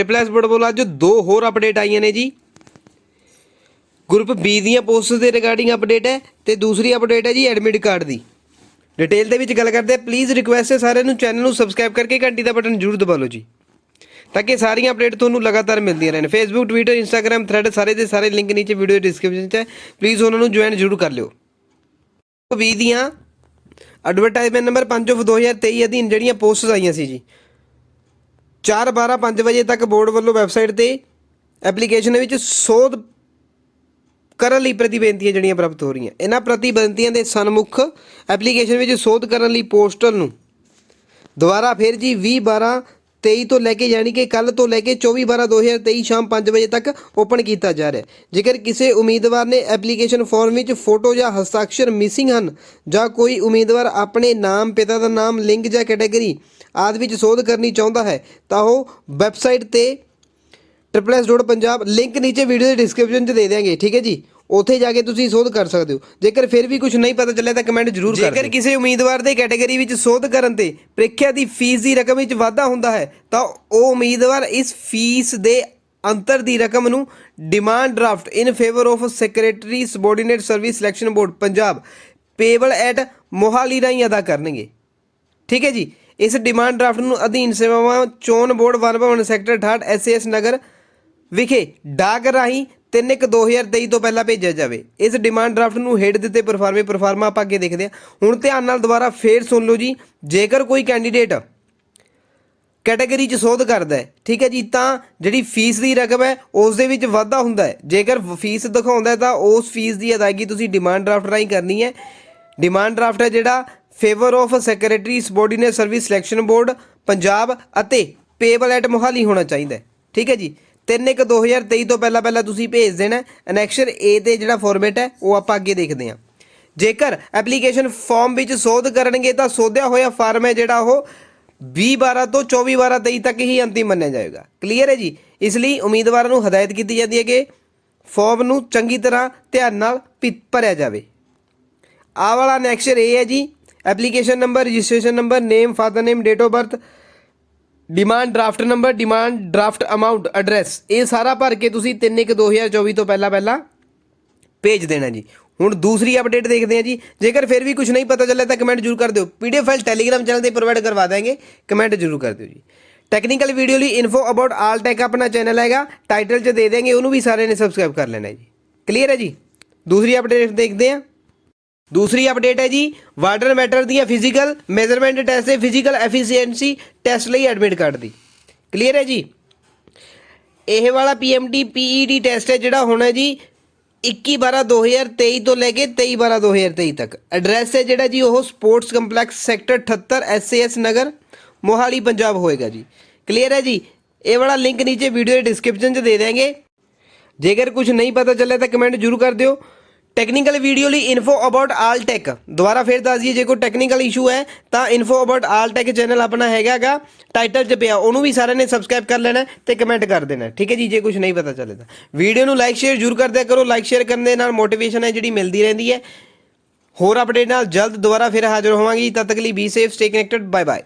Replace ਬੜਬੋਲ ਅੱਜ ਦੋ ਹੋਰ ਅਪਡੇਟ ਆਈਆਂ ਨੇ ਜੀ। ਗਰੁੱਪ ਬੀ ਦੀਆਂ ਪੋਸਟਸ ਦੇ ਰਿਗਾਰਡਿੰਗ ਅਪਡੇਟ ਹੈ ਤੇ ਦੂਸਰੀ ਅਪਡੇਟ ਹੈ ਜੀ ਐਡਮਿਟ ਕਾਰਡ ਦੀ। ਡਿਟੇਲ ਦੇ ਵਿੱਚ ਗੱਲ ਕਰਦੇ ਹਾਂ। ਪਲੀਜ਼ ਰਿਕੁਐਸਟ ਹੈ ਸਾਰਿਆਂ ਨੂੰ ਚੈਨਲ ਨੂੰ ਸਬਸਕ੍ਰਾਈਬ ਕਰਕੇ ਘੰਟੀ ਦਾ ਬਟਨ ਜ਼ਰੂਰ ਦਬਾ ਲਓ ਜੀ। ਤਾਂ ਕਿ ਸਾਰੀਆਂ ਅਪਡੇਟ ਤੁਹਾਨੂੰ ਲਗਾਤਾਰ ਮਿਲਦੀਆਂ ਰਹਿਣ। ਫੇਸਬੁੱਕ ਟਵਿੱਟਰ ਇੰਸਟਾਗ੍ਰam ਥ੍ਰੈਡ ਸਾਰੇ ਦੇ ਸਾਰੇ ਲਿੰਕ ਨੀਚੇ ਵੀਡੀਓ ਡਿਸਕ੍ਰਿਪਸ਼ਨ 'ਚ ਹੈ। ਪਲੀਜ਼ ਉਹਨਾਂ ਨੂੰ ਜੁਆਇਨ ਜ਼ਰੂਰ ਕਰ ਲਿਓ। ਵੀ ਦੀਆਂ ਐਡਵਰਟਾਈਜ਼ਮੈਂਟ ਨੰਬਰ 5 ਆਫ 2023 ਅਧੀਨ ਜਿਹੜੀਆਂ ਪੋਸਟਸ ਆਈਆਂ ਸੀ ਜੀ 4 12 5 ਵਜੇ ਤੱਕ ਬੋਰਡ ਵੱਲੋਂ ਵੈਬਸਾਈਟ ਤੇ ਐਪਲੀਕੇਸ਼ਨ ਦੇ ਵਿੱਚ ਸੋਧ ਕਰਨ ਲਈ ਪ੍ਰਤੀਬੇਨਤੀਆਂ ਜਿਹੜੀਆਂ ਪ੍ਰਾਪਤ ਹੋ ਰਹੀਆਂ। ਇਹਨਾਂ ਪ੍ਰਤੀਬੇਨਤੀਆਂ ਦੇ ਸਨਮੁਖ ਐਪਲੀਕੇਸ਼ਨ ਵਿੱਚ ਸੋਧ ਕਰਨ ਲਈ ਪੋਸਟਲ ਨੂੰ ਦੁਬਾਰਾ ਫਿਰ ਜੀ 20 12 23 ਤੋਂ ਲੈ ਕੇ ਯਾਨੀ ਕਿ ਕੱਲ ਤੋਂ ਲੈ ਕੇ 24 12 2023 ਸ਼ਾਮ 5 ਵਜੇ ਤੱਕ ਓਪਨ ਕੀਤਾ ਜਾ ਰਿਹਾ ਹੈ। ਜੇਕਰ ਕਿਸੇ ਉਮੀਦਵਾਰ ਨੇ ਐਪਲੀਕੇਸ਼ਨ ਫਾਰਮ ਵਿੱਚ ਫੋਟੋ ਜਾਂ ਹਸਤਾਖਰ ਮਿਸਿੰਗ ਹਨ ਜਾਂ ਕੋਈ ਉਮੀਦਵਾਰ ਆਪਣੇ ਨਾਮ, ਪਿਤਾ ਦਾ ਨਾਮ, ਲਿੰਗ ਜਾਂ ਕੈਟਾਗਰੀ ਆਦਿ ਵਿੱਚ ਸੋਧ ਕਰਨੀ ਚਾਹੁੰਦਾ ਹੈ ਤਾਂ ਉਹ ਵੈਬਸਾਈਟ ਤੇ ਪੰਜਾਬ ਲਿੰਕ ਨੀਚੇ ਵੀਡੀਓ ਦੇ ਡਿਸਕ੍ਰਿਪਸ਼ਨ 'ਚ ਦੇ ਦਿਆਂਗੇ ਠੀਕ ਹੈ ਜੀ? ਉੱਥੇ ਜਾ ਕੇ ਤੁਸੀਂ ਸੋਧ ਕਰ ਸਕਦੇ ਹੋ। ਜੇਕਰ ਫਿਰ ਵੀ ਕੁਝ ਨਹੀਂ ਪਤਾ ਚੱਲਿਆ ਤਾਂ ਕਮੈਂਟ ਜ਼ਰੂਰ ਕਰ ਜੇਕਰ ਕਿਸੇ ਉਮੀਦਵਾਰ ਦੇ ਕੈਟਾਗਰੀ ਵਿੱਚ ਸੋਧ ਕਰਨ ਤੇ ਪ੍ਰੀਖਿਆ ਦੀ ਫੀਸ ਦੀ ਰਕਮ ਵਿੱਚ ਵਾਧਾ ਹੁੰਦਾ ਹੈ ਤਾਂ ਉਹ ਉਮੀਦਵਾਰ ਇਸ ਫੀਸ ਦੇ ਅੰਤਰ ਦੀ ਰਕਮ ਨੂੰ demand draft in favour of secretary subordinate service selection board Punjab payable at Mohali ਰਾਹੀਂ ਅਦਾ ਕਰਨਗੇ। ਠੀਕ ਹੈ ਜੀ? ਇਸ ਡਿਮਾਂਡ ਡਰਾਫਟ ਨੂੰ ਅਧੀਨ ਸੇਵਾਵਾਂ ਚੋਣ ਬੋਰਡ ਵਨ ਭਵਨ ਸੈਕਟਰ 68 ਐਸਐਸ ਨਗਰ ਵਿਖੇ ਡਾਕ ਰਾਹੀਂ 3/1/2023 ਤੋਂ ਪਹਿਲਾਂ ਭੇਜਿਆ ਜਾਵੇ। ਇਸ ਡਿਮਾਂਡ ਡਰਾਫਟ ਨੂੰ ਹੇਠ ਦਿੱਤੇ ਪਰਫਾਰਮੇ ਪਰਫਾਰਮਾ ਆਪਾਂ ਅੱਗੇ ਦੇਖਦੇ ਹਾਂ। ਹੁਣ ਧਿਆਨ ਨਾਲ ਦੁਬਾਰਾ ਫੇਰ ਸੁਣ ਲਓ ਜੀ, ਜੇਕਰ ਕੋਈ ਕੈਂਡੀਡੇਟ ਕੈਟਾਗਰੀ ਚ ਸੋਧ ਕਰਦਾ ਹੈ, ਠੀਕ ਹੈ ਜੀ, ਤਾਂ ਜਿਹੜੀ ਫੀਸ ਦੀ ਰਕਮ ਹੈ, ਉਸ ਦੇ ਵਿੱਚ ਵਾਧਾ ਹੁੰਦਾ ਹੈ। ਜੇਕਰ ਫੀਸ ਦਿਖਾਉਂਦਾ ਹੈ ਤਾਂ ਉਸ ਫੀਸ ਦੀ ਅਦਾਇਗੀ ਤੁਸੀਂ ਡਿਮਾਂਡ ਡਰਾਫਟ ਰਾਹੀਂ ਕਰਨੀ ਹੈ। ਡਿਮਾਂਡ ਡਰਾਫਟ ਹੈ ਜਿਹੜਾ favour of secretary subordinate service selection board, Punjab ਅਤੇ ਪੇਬਲ ਐਟ ਮੋਹਾਲੀ ਹੋਣਾ ਚਾਹੀਦਾ ਹੈ। ਠੀਕ ਹੈ ਜੀ? 3 2023 ਤੋਂ ਪਹਿਲਾਂ ਪਹਿਲਾਂ ਤੁਸੀਂ ਭੇਜ ਦੇਣਾ ਅਨੈਕਸ਼ਰ A ਤੇ ਜਿਹੜਾ ਫਾਰਮੈਟ ਹੈ, ਉਹ ਆਪਾਂ ਅੱਗੇ ਦੇਖਦੇ ਹਾਂ। ਜੇਕਰ ਐਪਲੀਕੇਸ਼ਨ ਫਾਰਮ ਵਿੱਚ ਸੋਧ ਕਰਨਗੇ ਤਾਂ ਸੋਧਿਆ ਹੋਇਆ ਫਾਰਮ ਹੈ ਜਿਹੜਾ ਉਹ 20 12 ਤੋਂ 24 12 23 ਤੱਕ ਹੀ ਅੰਤਿਮ ਮੰਨਿਆ ਜਾਏਗਾ। ਕਲੀਅਰ ਹੈ ਜੀ? ਇਸ ਲਈ ਉਮੀਦਵਾਰਾਂ ਨੂੰ ਹਦਾਇਤ ਕੀਤੀ ਜਾਂਦੀ ਹੈ ਕਿ ਫਾਰਮ ਨੂੰ ਚੰਗੀ ਤਰ੍ਹਾਂ ਧਿਆਨ ਨਾਲ ਭਿ- ਭਰਿਆ ਜਾਵੇ। ਆ ਵਾਲਾ ਨੈਕਸਟ ਇਹ ਹੈ ਜੀ। Application number registration number name father name date of birth demand draft number demand draft amount address ਇਹ ਸਾਰਾ ਭਰ ਕੇ ਤੁਸੀਂ 3 1 2024 ਤੋਂ ਪਹਿਲਾਂ ਪਹਿਲਾਂ ਭੇਜ ਦੇਣਾ ਜੀ। ਹੁਣ ਦੂਸਰੀ ਅਪਡੇਟ ਦੇਖਦੇ ਹਾਂ ਜੀ। ਜੇਕਰ ਫਿਰ ਵੀ ਕੁਝ ਨਹੀਂ ਪਤਾ ਚੱਲਿਆ ਤਾਂ ਕਮੈਂਟ ਜ਼ਰੂਰ ਕਰ ਦਿਓ। ਪੀਡੀਐਫ ਫਾਈਲ ਟੈਲੀਗ੍ਰਾਮ ਚੈਨਲ ਤੇ ਪ੍ਰੋਵਾਈਡ ਕਰਵਾ ਦਾਂਗੇ ਕਮੈਂਟ ਜ਼ਰੂਰ ਕਰ ਦਿਓ ਜੀ। ਟੈਕਨੀਕਲ ਵੀਡੀਓ ਲਈ ਇਨਫੋ ਅਬਾਊਟ ਆਲ ਟੈਕ ਆਪਣਾ ਚੈਨਲ ਹੈਗਾ। ਟਾਈਟਲ 'ਚ ਦੇ ਦੇਂਗੇ ਉਹਨੂੰ ਵੀ ਸਾਰਿਆਂ ਨੇ ਸਬਸਕ੍ਰਾਈਬ ਕਰ ਲੈਣਾ ਜੀ। ਕਲੀਅਰ ਹੈ ਜੀ? ਦੂਸਰੀ ਅਪਡੇਟ ਦੇਖਦੇ ਹਾਂ। ਦੂਸਰੀ ਅਪਡੇਟ ਹੈ ਜੀ ਵਾਟਰ ਮੈਟਰ ਦੀਆਂ ਫਿਜ਼ੀਕਲ ਮੈਜ਼ਰਮੈਂਟ ਟੈਸਟ ਤੇ ਫਿਜ਼ੀਕਲ ਐਫੀਸ਼ੀਐਂਸੀ ਟੈਸਟ ਲਈ ਐਡਮਿਟ ਕਾਰਡ ਦੀ। ਕਲੀਅਰ ਹੈ ਜੀ? ਇਹ ਵਾਲਾ ਪੀਐਮਟੀ ਪੀਈਡੀ ਟੈਸਟ ਹੈ ਜਿਹੜਾ ਹੋਣਾ ਜੀ 21 12 2023 ਤੋਂ ਲੈ ਕੇ 23 12 2023 ਤੱਕ। ਐਡਰੈਸ ਹੈ ਜਿਹੜਾ ਜੀ, ਉਹ ਸਪੋਰਟਸ ਕੰਪਲੈਕਸ ਸੈਕਟਰ 78 ਐਸਏਐਸ ਨਗਰ, ਮੋਹਾਲੀ, ਪੰਜਾਬ ਹੋਏਗਾ ਜੀ। ਕਲੀਅਰ ਹੈ ਜੀ? ਇਹ ਵਾਲਾ ਲਿੰਕ ਨੀਚੇ ਵੀਡੀਓ ਦੇ ਡਿਸਕ੍ਰਿਪਸ਼ਨ 'ਚ ਦੇ ਦੇਵਾਂਗੇ ਜੇਕਰ ਕੁਝ ਨਹੀਂ ਪਤਾ ਚੱਲਿਆ ਤਾਂ ਕਮੈਂਟ ਜ਼ਰੂਰ ਕਰ ਦਿਓ। ਟੈਕਨੀਕਲ ਵੀਡੀਓ ਲਈ ਇਨਫੋ ਅਬਾਊਟ ਆਲ ਟੈਕ ਦੁਬਾਰਾ ਫੇਰ ਦੱਸ ਦਈਏ, ਜੇ ਕੋਈ ਟੈਕਨੀਕਲ ਇਸ਼ੂ ਹੈ, ਤਾਂ info about all tech channel ਆਪਣਾ ਹੈਗਾਗਾ ਟਾਈਟਲ 'ਚ ਪਿਆ। ਉਹਨੂੰ ਵੀ ਸਾਰਿਆਂ ਨੇ ਸਬਸਕ੍ਰਾਈਬ ਕਰ ਲੈਣਾ ਹੈ ਤੇ ਕਮੈਂਟ ਕਰ ਦੇਣਾ। ਠੀਕ ਹੈ ਜੀ, ਜੇ ਕੁਝ ਨਹੀਂ ਪਤਾ ਚੱਲੇ ਤਾਂ ਵੀਡੀਓ ਨੂੰ ਲਾਈਕ ਸ਼ੇਅਰ ਜ਼ਰੂਰ ਕਰਦਿਆ ਕਰੋ। ਲਾਈਕ ਸ਼ੇਅਰ ਕਰਨ ਦੇ ਨਾਲ ਮੋਟੀਵੇਸ਼ਨ ਹੈ ਜਿਹੜੀ ਮਿਲਦੀ ਰਹਿੰਦੀ ਹੈ। ਹੋਰ ਅਪਡੇਟ ਨਾਲ ਜਲਦ ਦੁਬਾਰਾ ਫਿਰ ਹਾਜ਼ਰ ਹੋਵਾਂਗੀ ਤਦ ਤੱਕ ਲਈ be safe stay connected bye bye